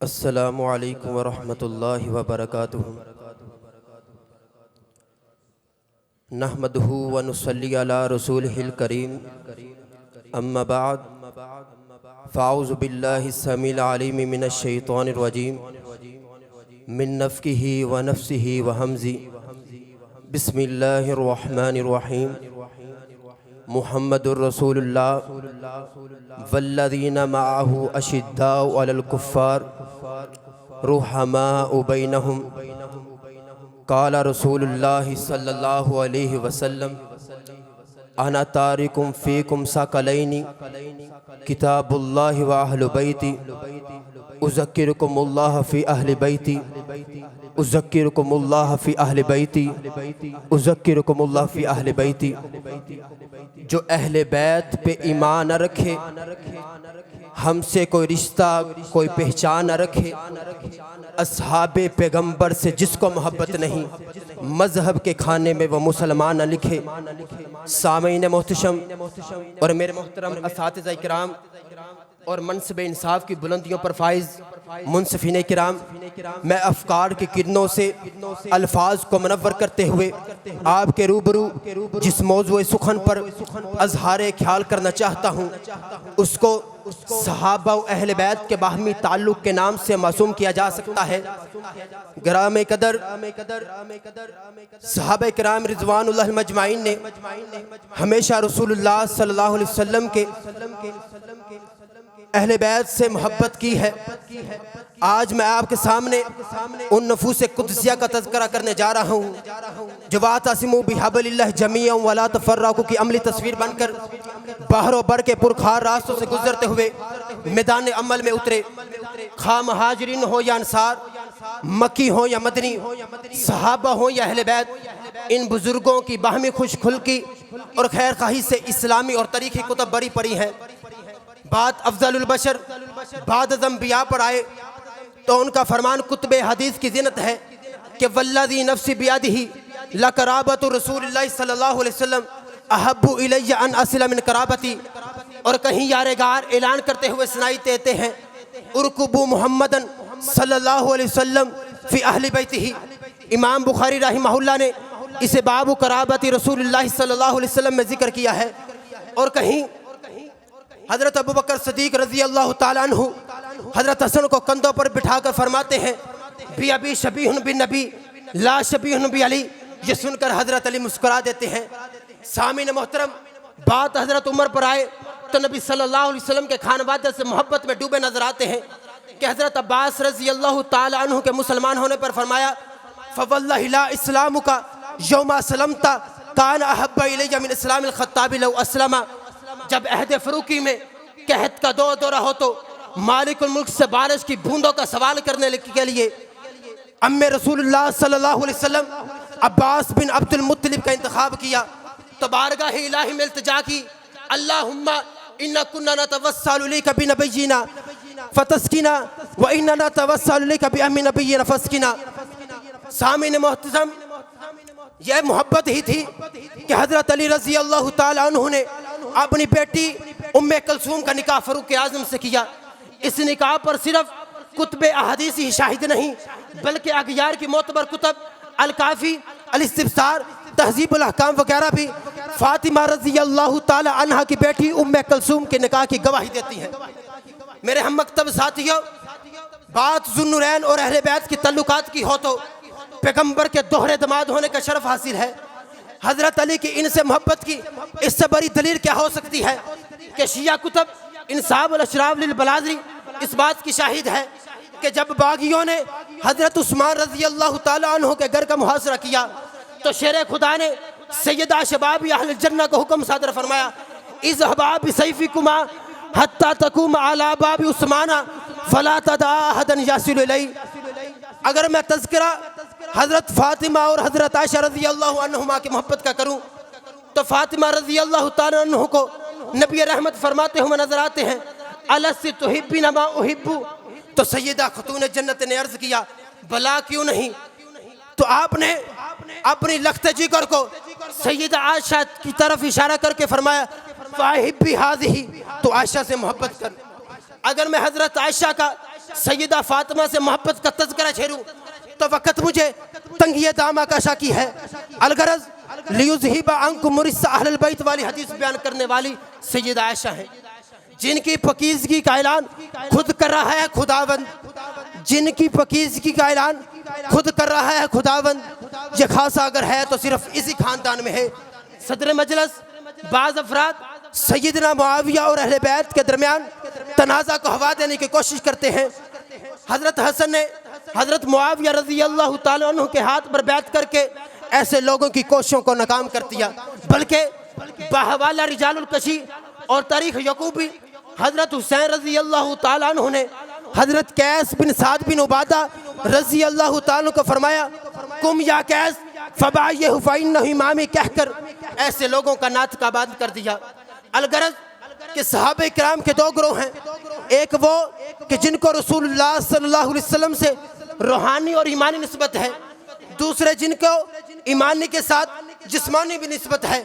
असलकम वरहमल वबरक नहमदहू वनसली अला रसूल करीम अम्माबाद फ़ाउज़बिल्लिसमीम मिनशैतरजीम मिन नफ़्की व नफ़्सी व हमज़ी बिस्मिल्लाहिर्रहमानिर्रहीम मुहम्मदुर्रसूलुल्लाह वल्लदीन माहू अशिद्दाउ अलल कुफ़ार रुहमा बैनहुम काला रसूलुल्लाह सल्लल्लाहु अलैहि वसल्लम अना तारिकुम फ़ीकुम सकलैनी किताबुल्लाह व अहल बैती उज़क्किरुकुमुल्लाह फ़ी अहल बैती उज़क्किरुकुमुल्लाह फ़ी अहल बैती उज़क्किरुकुमुल्लाह फ़ी अहल बैती जो अहल बैत पे ईमान न रखे हमसे कोई रिश्ता कोई पहचान न रखे असहाब पैगंबर से जिसको मोहब्बत नहीं मज़हब के खाने में वो मुसलमान न लिखे। सामीन मोहतशम और मेरे मोहतरम इस और मनसब इंसाफ की बुलंदियों पर फाइज मुनसफिन कराम मैं अफकार की किरणों से अल्फाज को मनवर करते हुए आपके रूबरू जिस मौजू सुखन पर अजहार ख्याल करना चाहता हूँ, उसको सहाबा अहल बैत के बाहमी ताल्लुक़ के नाम से मासूम किया जा सकता है। ग्राम कदर, साहब कराम रिजवान मजमाइन ने हमेशा रसूलुल्लाह सल्लल्लाहु वसल्लम के अहल बैत से मोहब्बत की है। आज मैं आपके सामने उन नफूस कुदसिया का तस्करा करने जा रहा हूँ, जो वातसिम बिहाबल्ला जमिया वला तफर्राकू की अमली तस्वीर बनकर बाहरों बर के पुरखार रास्तों से गुजरते हुए, मैदान अमल में उतरे। खा महाजरीन हो या अंसार, मक्की हो या मदनी, सहाबा हो या अहल बैत, इन बुज़ुर्गों की बाहमी खुश खुल की और खैर खाही से इस्लामी और तरीक़ी कुतब बड़ी पड़ी हैं। बात अफजलबशर बाद अम्बिया पर आए तो उनका फरमान कुतब हदीस की जिनत है कि वल्लदी नफसी बियाद ही लकराबत रसूल वसल्लम अहब्बु इलैया अन असलम कराबती। और कहीं यारेगार ऐलान करते हुए सुनाई देते हैं। उरकुबू अलैहि वसल्लम फ़ी अहल बैत ही इमाम बुखारी रहीमहुल्लाह ने इसे बाबू कराबती अलैहि वसल्लम में ज़िक्र किया है। और कहीं हज़रत अबू बकर सदीक रज़ी अल्लाह तु हज़रत हसन को कंधों पर बिठाकर फरमाते हैं, बी अभी शबी बिन नबी, ला शबी बी अली। ये सुनकर हज़रत अली मुस्कुरा देते हैं। सामिन मोहतरम, बात हज़रत उमर पर आए तो नबी सल्लल्लाहु अलैहि वसल्लम के खानवाद से मोहब्बत में डूबे नज़र आते हैं कि हज़रत अब्बास रज़ी अल्लाह तु के मुसलमान होने पर फरमाया फ़वल्ला इस्लाम का योमा सलमता कान अहब्बा मिन इस्लाम ख़त्ताबी असलमा। जब अहद फरूकी में कहत का दो दौरा हो तो मालिक मुल्क से बारिश की बूंदों का सवाल करने के लिए अम्मे रसूलुल्लाह सल्लल्लाहु अलैहि वसल्लम अब्बास बिन अब्दुल मुत्तलिब का इंतखाब किया। तो बारगाह इलाही में इल्तिजा की, अल्लाहुम्मा नतवस्सलु इलैका बि नबियिना फतस्किना व इन्ना नतवस्सलु इलैका बि अम्मी नबियिना सामिन मोहतरम यह मोहब्बत ही थी कि हज़रत अली रज़ी अल्लाह तु ने अपनी बेटी उम्म कलसूम का निकाह फ़रूक आज़म से किया इस निकाह पर सिर्फ़ कुतब अहदीस ही शाहिद नहीं बल्कि अगियार की मोतबर कुतब अलकाफ़ी अलस्तार तहजीबुलहकाम वगैरह भी फ़ातिमा रज़ी अल्लाह तहा की बेटी उम्म कलसूम के निकाह की गवाही देती हैं। मेरे हम मकतब साथियों, बात जुन्नरैन और अहल बैत की तल्लुकात की हो तो पैगंबर के दोहरे दमाद होने का शर्फ हासिल है। हज़रत अली की इनसे मोहब्बत की, इससे बड़ी दलील क्या हो सकती है कि शिया कुतब इंसाब बलाजरी इस बात की शाहिद है कि जब बागियों ने हज़रत उस्मान रज़ी अल्लाह तहों के घर का मुहासरा किया तो शेर खुदा ने सैदा शबाब जन्ना को हुक्म सादर फरमाया इस हबाब सैफ़ी कुमा हत्ता तकुम आला बाब उस्माना, फला तदा हदन यासिल अगर मैं तस्करा हज़रत फ़ातिमा और हज़रत आयशा रज़ी अल्लाह की मोहब्बत का करूँ तो फ़ातिमा रज़ी अल्लाह तु को नबी रहमत फरमाते हुए नज़र आते हैं अलसी तो हिब्बी नमा उहिब्बू। तो सैदा खतून जन्नत ने अर्ज़ किया भला क्यों नहीं? तो आपने अपनी लखत जिगर को सैदा आयशा की तरफ़ इशारा करके फरमाया फ़ाहिब्बी हाज ही तो आयशा से मोहब्बत कर। अगर मैं हज़रत आयशा का सैयदा फातिमा से मोहब्बत का तस्करा छेड़ूं तो वक़्त मुझे तंगिए दामा का शाकी है। अलगरज बैत वाली हदीस बयान करने वाली सैयदा आयशा है, जिनकी पकीजगी का ऐलान खुद कर रहा है खुदावंद। जिनकी पकीजगी का ऐलान खुद कर रहा है खुदावंद। ये खासा अगर है तो सिर्फ़ इसी खानदान में है। सदर मजलस, बाज अफराद सैदना मुआविया और अहले बैत के दरमियान तनाज़ा को हवा देने की कोशिश करते हैं। हज़रत हसन ने हज़रत मुआविया रज़ी अल्लाह तु के हाथ पर बैत करके ऐसे लोगों की कोशिशों को नाकाम कर दिया। बल्कि बहवाला रिजालकशी और तारीख यकूबी हज़रत हुसैन रज़ी अल्लाह तु ने हज़रत कैस बिन साद बिन उबादा रज़ी अल्लाह तु को फरमाया, कुम या कैस फबा ये हुफाइन कहकर ऐसे लोगों का नात का बात कर दिया। अलगरज के सहाबे कराम के दो ग्रोह हैं। एक वो कि जिनको वसल्लम से रूहानी और ईमानी नस्बत है। दूसरे जिनको ईमानी के साथ जिस्मानी भी नस्बत है।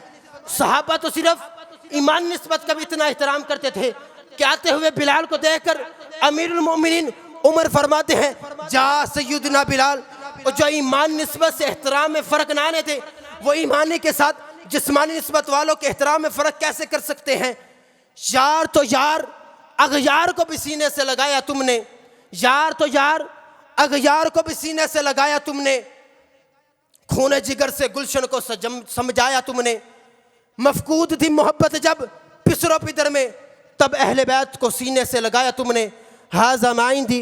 सहाबा तो सिर्फ़ ईमान नस्बत का भी इतना एहतराम करते थे कि आते हुए बिलाल को देखकर अमीरुल मोमिनीन उमर फरमाते हैं जा सैदना बिलाल, और जो ईमान नस्बत से एहतराम में फ़र्क ना आने थे वो ईमानी के साथ जिसमानी नस्बत वालों के एहतराम में फ़र्क कैसे कर सकते हैं? यार तो यार अगयार को भी सीने से लगाया तुमने। यार तो यार अगयार को भी सीने से लगाया तुमने। खून जिगर से गुलशन को समझाया तुमने। मफकूद थी मोहब्बत जब पिसरो पिदर में, तब अहले बैत को सीने से लगाया तुमने। हाजा माइंदी